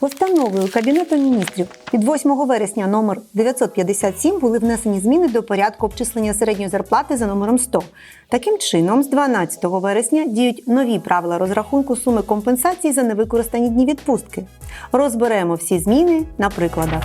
Постановою Кабінету міністрів від 8 вересня номер 957 були внесені зміни до порядку обчислення середньої зарплати за номером 100. Таким чином, з 12 вересня діють нові правила розрахунку суми компенсації за невикористані дні відпустки. Розберемо всі зміни на прикладах.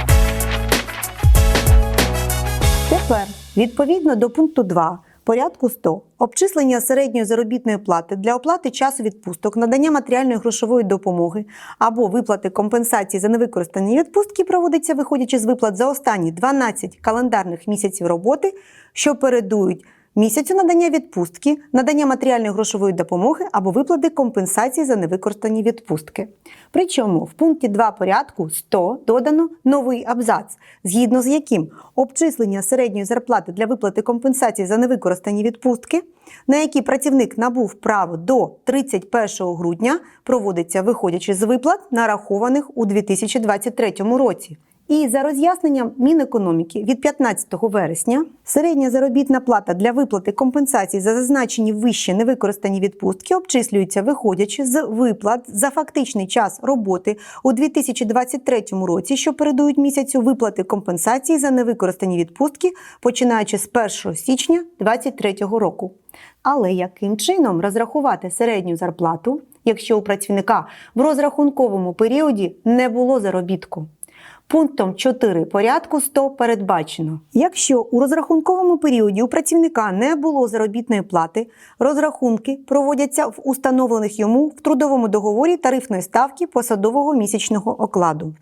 Тепер, відповідно до пункту 2 порядку 100, обчислення середньої заробітної плати для оплати часу відпусток, надання матеріальної грошової допомоги або виплати компенсації за невикористані відпустки проводиться виходячи з виплат за останні 12 календарних місяців роботи, що передують місяцю надання відпустки, надання матеріальної грошової допомоги або виплати компенсації за невикористані відпустки. Причому в пункті 2 порядку 100 додано новий абзац, згідно з яким обчислення середньої зарплати для виплати компенсації за невикористані відпустки, на які працівник набув право до 31 грудня, проводиться виходячи з виплат, нарахованих у 2023 році. І за роз'ясненням Мінекономіки від 15 вересня середня заробітна плата для виплати компенсацій за зазначені вище невикористані відпустки обчислюється виходячи з виплат за фактичний час роботи у 2023 році, що передують місяцю виплати компенсації за невикористані відпустки, починаючи з 1 січня 2023 року. Але яким чином розрахувати середню зарплату, якщо у працівника в розрахунковому періоді не було заробітку? Пунктом 4 порядку 100 передбачено. Якщо у розрахунковому періоді у працівника не було заробітної плати, розрахунки проводяться в установлених йому в трудовому договорі тарифної ставки посадового місячного окладу.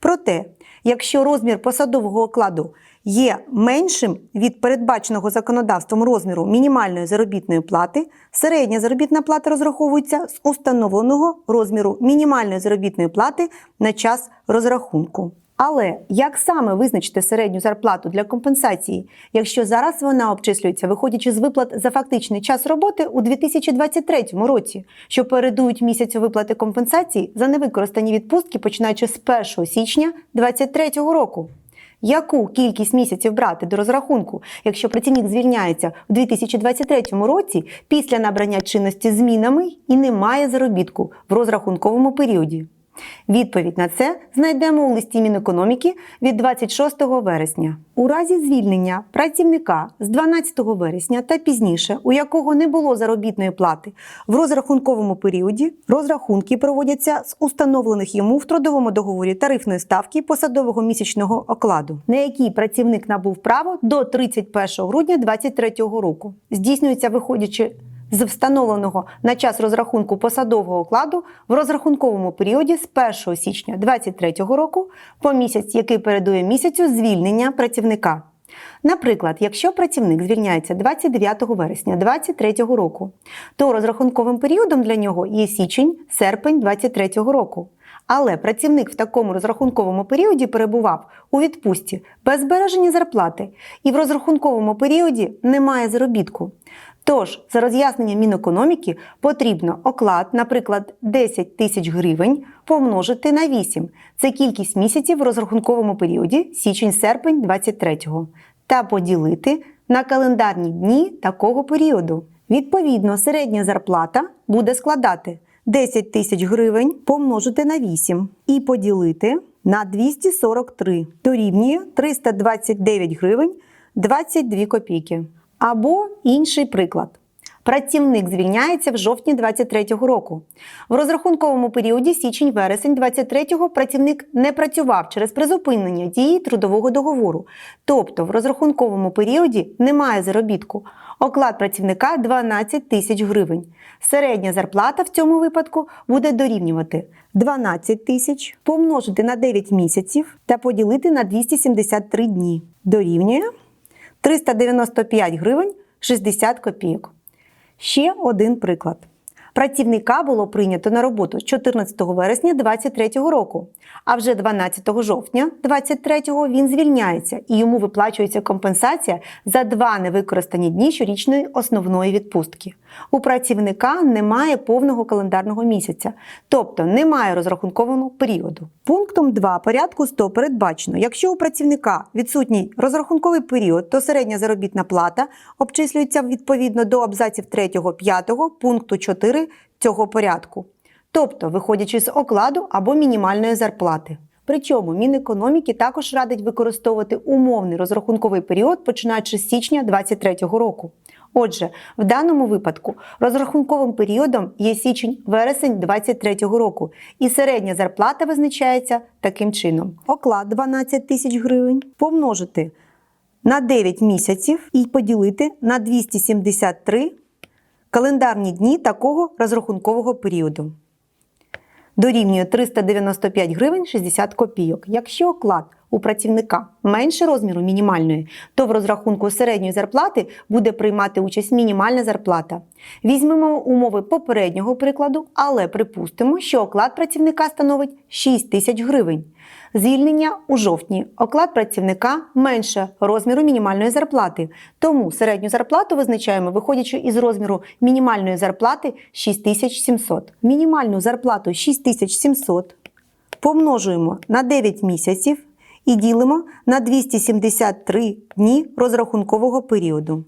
Проте, якщо розмір посадового окладу є меншим від передбаченого законодавством розміру мінімальної заробітної плати, середня заробітна плата розраховується з установленого розміру мінімальної заробітної плати на час розрахунку. Але як саме визначити середню зарплату для компенсації, якщо зараз вона обчислюється, виходячи з виплат за фактичний час роботи у 2023 році, що передують місяцю виплати компенсації за невикористані відпустки, починаючи з 1 січня 2023 року? Яку кількість місяців брати до розрахунку, якщо працівник звільняється у 2023 році після набрання чинності змінами і не має заробітку в розрахунковому періоді? Відповідь на це знайдемо у листі Мінекономіки від 26 вересня. У разі звільнення працівника з 12 вересня та пізніше, у якого не було заробітної плати, в розрахунковому періоді розрахунки проводяться з установлених йому в трудовому договорі тарифної ставки посадового місячного окладу, на який працівник набув право до 31 грудня 2023 року. Здійснюється виходячи з встановленого на час розрахунку посадового окладу в розрахунковому періоді з 1 січня 2023 року по місяць, який передує місяцю звільнення працівника. Наприклад, якщо працівник звільняється 29 вересня 2023 року, то розрахунковим періодом для нього є січень-серпень 2023 року. Але працівник в такому розрахунковому періоді перебував у відпустці без збереження зарплати і в розрахунковому періоді немає заробітку. Тож, за роз'ясненням Мінекономіки потрібно оклад, наприклад, 10 тисяч гривень помножити на 8. Це кількість місяців в розрахунковому періоді січень-серпень 23-го, та поділити на календарні дні такого періоду. Відповідно, середня зарплата буде складати 10 тисяч гривень помножити на 8 і поділити на 243 дорівнює 329 гривень 22 копійки. Або інший приклад. Працівник звільняється в жовтні 23-го року. В розрахунковому періоді січень-вересень 23-го працівник не працював через призупинення дії трудового договору. Тобто в розрахунковому періоді немає заробітку. Оклад працівника 12 тисяч гривень. Середня зарплата в цьому випадку буде дорівнювати 12 тисяч помножити на 9 місяців та поділити на 273 дні. Дорівнює 395 гривень 60 копійок. Ще один приклад. Працівника було прийнято на роботу 14 вересня 2023 року, а вже 12 жовтня 2023 він звільняється і йому виплачується компенсація за два невикористані дні щорічної основної відпустки. У працівника немає повного календарного місяця, тобто немає розрахункованого періоду. Пунктом 2 порядку 100 передбачено, якщо у працівника відсутній розрахунковий період, то середня заробітна плата обчислюється відповідно до абзаців 3-5 пункту 4 цього порядку. тобто виходячи з окладу або мінімальної зарплати. Причому Мінекономіки також радить використовувати умовний розрахунковий період, починаючи з січня 2023 року. Отже, в даному випадку розрахунковим періодом є січень-вересень 2023 року, і середня зарплата визначається таким чином: оклад 12 тисяч гривень помножити на 9 місяців і поділити на 273 календарні дні такого розрахункового періоду. Дорівнює 395 гривень 60 копійок. Якщо оклад у працівника менше розміру мінімальної, то в розрахунку середньої зарплати буде приймати участь мінімальна зарплата. Візьмемо умови попереднього прикладу, але припустимо, що оклад працівника становить 6 тисяч гривень. Звільнення у жовтні. Оклад працівника менше розміру мінімальної зарплати. Тому середню зарплату визначаємо, виходячи із розміру мінімальної зарплати 6700. Мінімальну зарплату 6700 помножуємо на 9 місяців і ділимо на 273 дні розрахункового періоду.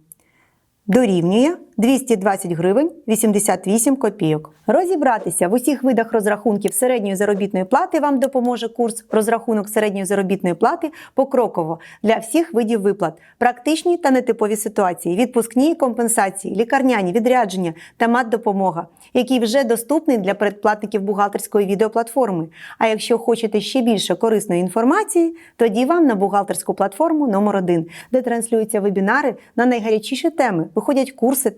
Дорівнює 220 гривень 88 копійок. Розібратися в усіх видах розрахунків середньої заробітної плати вам допоможе курс розрахунок середньої заробітної плати покроково для всіх видів виплат, практичні та нетипові ситуації, відпускні компенсації, лікарняні відрядження та мат-допомога, який вже доступний для передплатників бухгалтерської відеоплатформи. А якщо хочете ще більше корисної інформації, тоді вам на бухгалтерську платформу номер 1 де транслюються вебінари на найгарячіші теми, виходять курси